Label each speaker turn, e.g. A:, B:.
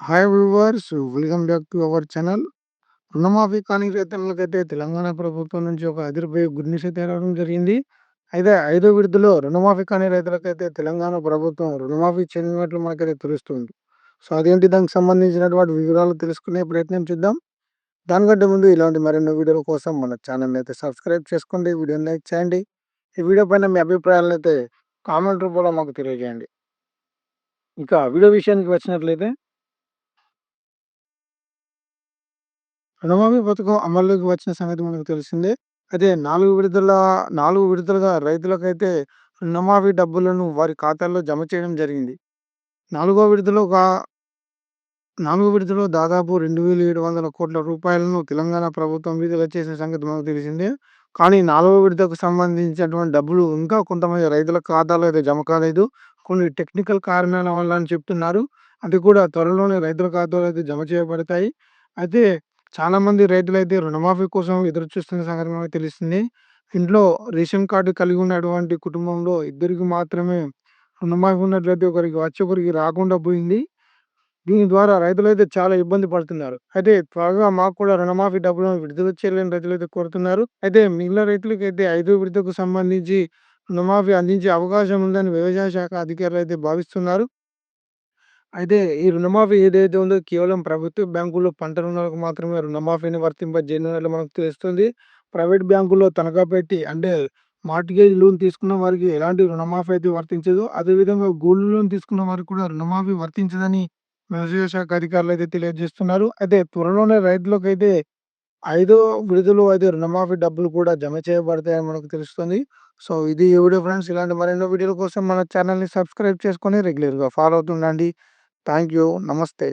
A: Hi viewers welcome back to our channel రుణమాఫీ కాని రైతులకైతే తెలంగాణ ప్రభుత్వం నుంచి ఒక అదిరిపోయే గుడ్ న్యూస్ అయితే రావడం జరిగింది. అయితే ఐదో విడతలో రుణమాఫీ కాని రైతులకైతే తెలంగాణ ప్రభుత్వం రుణమాఫీ చెందినట్లు మనకైతే తెలుస్తుంది. సో అదేంటి దానికి సంబంధించినటువంటి వివరాలు తెలుసుకునే ప్రయత్నం చేద్దాం. దానికంటే ముందు ఇలాంటి మరెన్నో వీడియోల కోసం మన ఛానల్ అయితే సబ్స్క్రైబ్ చేసుకోండి వీడియోని లైక్ చేయండి. ఈ వీడియో పైన మీ అభిప్రాయాలను అయితే కామెంట్ రూపంలో మాకు తెలియజేయండి. ఇంకా వీడియో విషయానికి వచ్చినట్లయితే రుణమాఫీ పథకం అమల్లోకి వచ్చిన సంగతి మనకు తెలిసిందే. అయితే నాలుగు విడుదల నాలుగు విడుదలగా రైతులకైతే రుణమాఫీ డబ్బులను వారి ఖాతాల్లో జమ చేయడం జరిగింది. నాలుగో విడుదల ఒక నాలుగో విడుదలలో దాదాపు రెండు వేల ఏడు వందల కోట్ల రూపాయలను తెలంగాణ ప్రభుత్వం విడుదల చేసిన సంగతి మనకు తెలిసిందే. కానీ నాలుగో విడతకు సంబంధించినటువంటి డబ్బులు ఇంకా కొంతమంది రైతుల ఖాతాలో అయితే జమ కాలేదు. కొన్ని టెక్నికల్ కారణాల వల్ల అని చెప్తున్నారు. అది కూడా త్వరలోనే రైతుల ఖాతాలో అయితే జమ చేయబడతాయి. అయితే చాలా మంది రైతులైతే రుణమాఫీ కోసం ఎదురు చూస్తున్న సంగతి మనకు తెలుస్తుంది. ఇంట్లో రేషన్ కార్డు కలిగి ఉన్నటువంటి కుటుంబంలో ఇద్దరికి మాత్రమే రుణమాఫీ ఉన్నట్లయితే ఒకరికి వచ్చి ఒకరికి రాకుండా పోయింది. దీని ద్వారా రైతులైతే చాలా ఇబ్బంది పడుతున్నారు. అయితే త్వరగా మాకు కూడా రుణమాఫీ డబ్బులను విడుదల చేయలేని రైతులైతే కోరుతున్నారు. అయితే మిగిలిన రైతులకైతే అయితే ఐదో విడతకు సంబంధించి రుణమాఫీ అందించే అవకాశం ఉందని వ్యవసాయ శాఖ అధికారులు అయితే భావిస్తున్నారు. అయితే ఈ రుణమాఫీ ఏదైతే ఉందో కేవలం ప్రభుత్వ బ్యాంకుల్లో పంట రుణాలకు మాత్రమే రుణమాఫీని వర్తింపజేయనున్నట్లు మనకు తెలుస్తుంది. ప్రైవేట్ బ్యాంకుల్లో తనఖా పెట్టి అంటే మార్టిగేజ్ లోన్ తీసుకున్న వారికి ఎలాంటి రుణమాఫీ అయితే వర్తించదు. అదేవిధంగా గోల్డ్ లోన్ తీసుకున్న వారికి కూడా రుణమాఫీ వర్తించదని వ్యవసాయ శాఖ అధికారులు అయితే తెలియజేస్తున్నారు. అయితే త్వరలోనే రైతులకు అయితే ఐదో విడుదల అయితే రుణమాఫీ డబ్బులు కూడా జమ చేయబడతాయని మనకు తెలుస్తుంది. సో ఇది ఈ వీడియో ఫ్రెండ్స్. ఇలాంటి మరెన్నో వీడియోల కోసం మన ఛానల్ని సబ్స్క్రైబ్ చేసుకొని రెగ్యులర్గా ఫాలో అవుతుండండి. ಥ್ಯಾಂಕ್ ಯು ನಮಸ್ತೆ